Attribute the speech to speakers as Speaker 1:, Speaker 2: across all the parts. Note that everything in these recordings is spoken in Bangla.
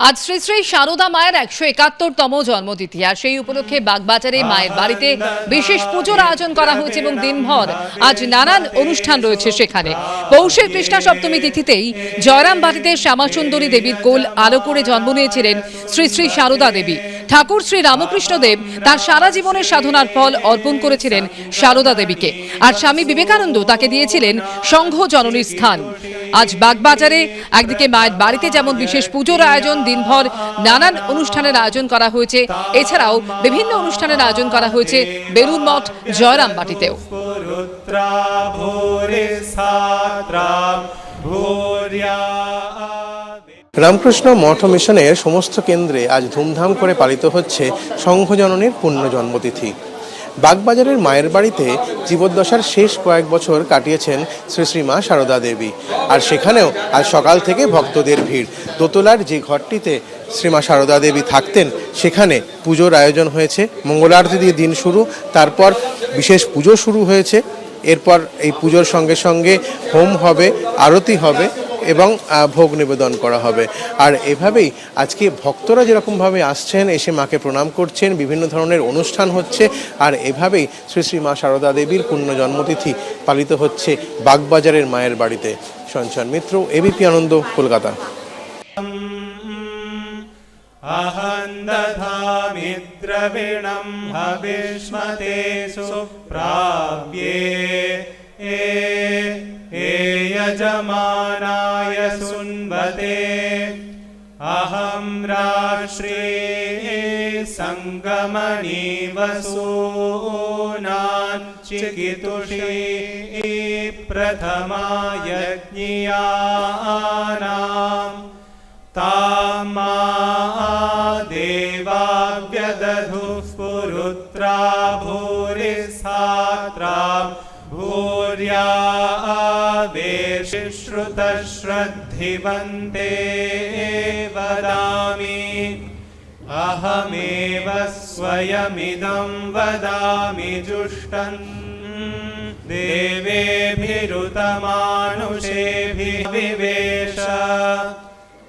Speaker 1: আজ শ্রী শ্রী সারদা মায়ের একশো একাত্তরতম জন্মতিথি, আর সেই উপলক্ষে বাগবাজারে মায়ের বাড়িতে বিশেষ পুজোর আয়োজন করা হয়েছে এবং দিনভর আজ নানান অনুষ্ঠান রয়েছে সেখানে। পৌষের কৃষ্ণা সপ্তমী তিথিতেই জয়রাম বাড়িতে শ্যামাসুন্দরী দেবীর কোল আলো করে জন্ম নিয়েছিলেন শ্রী শ্রী সারদা দেবী। ঠাকুর শ্রী রামকৃষ্ণ দেব তার সারা জীবনের সাধনার ফল অর্পণ করেছিলেন সারদা দেবীকে। আর স্বামী বিবেকানন্দ তাকে দিয়েছিলেন সংঘ জননীর স্থান। আজ বাগবাজারে একদিকে মায়ের বাড়িতে যেমন বিশেষ পুজোর আয়োজন, দিনভর নানান অনুষ্ঠানের আয়োজন করা হয়েছে, এছাড়াও বিভিন্ন অনুষ্ঠানের আয়োজন করা হয়েছে বেলুর মঠ জয়রাম বাটিতেও
Speaker 2: ভোরে ভোরিয়া
Speaker 3: রামকৃষ্ণ মঠ মিশনের সমস্ত কেন্দ্রে আজ ধুমধাম করে পালিত হচ্ছে সংঘজননীর পূর্ণ জন্মতিথি বাগবাজারের মায়ের বাড়িতে জীবদ্দশার শেষ কয়েক বছর কাটিয়েছেন শ্রী শ্রী মা সারদা দেবী। আর সেখানেও আজ সকাল থেকে ভক্তদের ভিড়। দোতলার যে ঘরটিতে শ্রীমা সারদা দেবী থাকতেন, সেখানে পুজোর আয়োজন হয়েছে। মঙ্গলারতি দিয়ে দিন শুরু, তারপর বিশেষ পুজো শুরু হয়েছে। এরপর এই পুজোর সঙ্গে সঙ্গে হোম হবে, আরতি হবে। এবং আহ, ভোগ নিবেদন করা হবে আর এভাবেই আজকে ভক্তরা যেরকমভাবে আসছেন এসে মাকে প্রণাম করছেন বিভিন্ন ধরনের অনুষ্ঠান হচ্ছে আর এভাবেই শ্রী শ্রী মা সারদা দেবীর পূর্ণ জন্মতিথি পালিত হচ্ছে বাগবাজারের মায়ের বাড়িতে সঞ্চয়ন মিত্র এবিপি আনন্দ কলকাতা
Speaker 2: अहं दधामि द्रविणं अहं राष्ट्रे सङ्गमणिवसूनान् चिकितुषे प्रथमायज्ञियानाम् तामा देवाव्यदधुः पुरुत्रा भूरिस्सात्रा भूर्या वेशिश्रुतश्रद्धिवन्ते वदामि। अहमेव स्वयमिदं वदामि जुष्टन्। देवेभिरुतमानुषेभिः विवेश।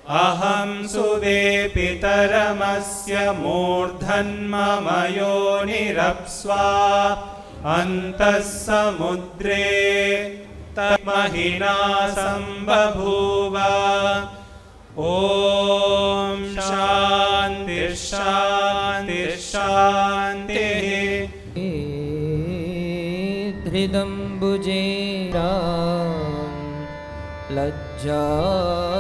Speaker 2: अहं सुवे पितरमस्य मूर्धन्मम योनिरप्स्वा। अन्तः समुद्रे तन्महिना सम्बभूव ॐ शान्तिर्शान्तिर्शान्तिः।
Speaker 4: हृदम्बुजे लज्जापटु।